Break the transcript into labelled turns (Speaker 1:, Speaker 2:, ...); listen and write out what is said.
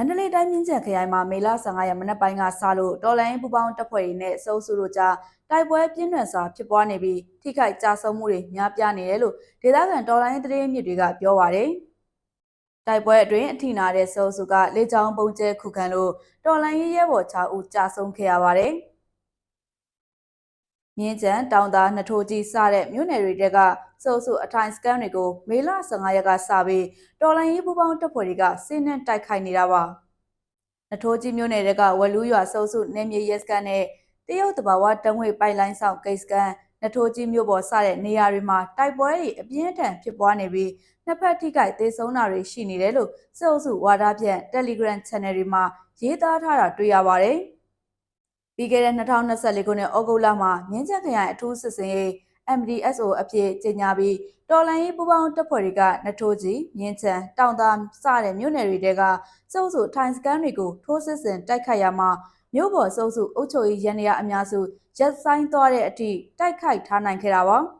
Speaker 1: န္တလေးတိုင်းမြင်းကျန်ခရိုင်မှာမေလ15ရက်မနက်ပိုင်းကစလို့တော်လိုင်းပူပေါင်းတပ်ဖွဲ့တွေနဲ့စုပ်စုတို့ကြားတိုက်ပွဲပြင်းထန်စွာဖြစ်ပွားနေပြီးထိခိုက်ကြဆုံးမှုတွေများပြားနေတယ်လို့ဒေသခံတော်လိုင်းသတင်းမြစ်တွေကပြောပါရယ်တိုက်ပွဲအတွင်းအထိနာတဲ့စုပ်စုကလေကြောင်းပုံကျဲခုခံလို့တော်လိုင်းရဲဘော်6ဦးကြာဆုံးခဲ့ရပါတယ် မြင်းကျန်တောင်သားနှထိုးကြီးစတဲ့မြို့နယ်တွေတဲကစုပ်စုအထိုင်စကန်တွေကိုမေလ15ရက်ကစပြီးတော်လိုင်းရေးပူပေါင်းတပ်ဖွဲ့တွေကစင်းနှံတိုက်ခိုက်နေတာပါနှထိုးကြီးမြို့နယ်တွေကဝက်လူးရွာစုပ်စုနေမြေရဲစကန်နဲ့တရုတ်တဘာဝတံငွေပိုက်လိုင်းဆောင်ကိတ်စကန်နှထိုးကြီးမြို့ပေါ်စတဲ့နေရာတွေမှာတိုက်ပွဲတွေအပြင်းထန်ဖြစ်ပွားနေပြီးနှစ်ဖက်ထိခိုက်ဒေဆုံးတာတွေရှိနေတယ်လို့စုပ်စုဝါဒဖြန့် Telegram Channel တွေမှာရေးသားထားတာတွေ့ရပါတယ်။ ပြီးခဲ့တဲ့2024ခုနှစ်ဩဂုတ်လမှာမြင်းချက်ခရိုင်အထူးစစ်စင်ရေး MDSO အဖြစ်ကြေညာပြီးတော်လိုင်းရေးပူပေါင်းတပ်ဖွဲ့တွေကနထိုးကြီးမြင်းချံတောင်သားစတဲ့မြို့နယ်တွေတဲကစုပ်စုထိုင်စကန်တွေကိုထိုးစစ်ဆင်တိုက်ခိုက်ရမှာမြို့ပေါ်စုပ်စုအုပ်ချုပ်ရေးရန်ရအများစုရက်ဆိုင်သွားတဲ့အထိတိုက်ခိုက်ထားနိုင်ခဲ့တာပါ။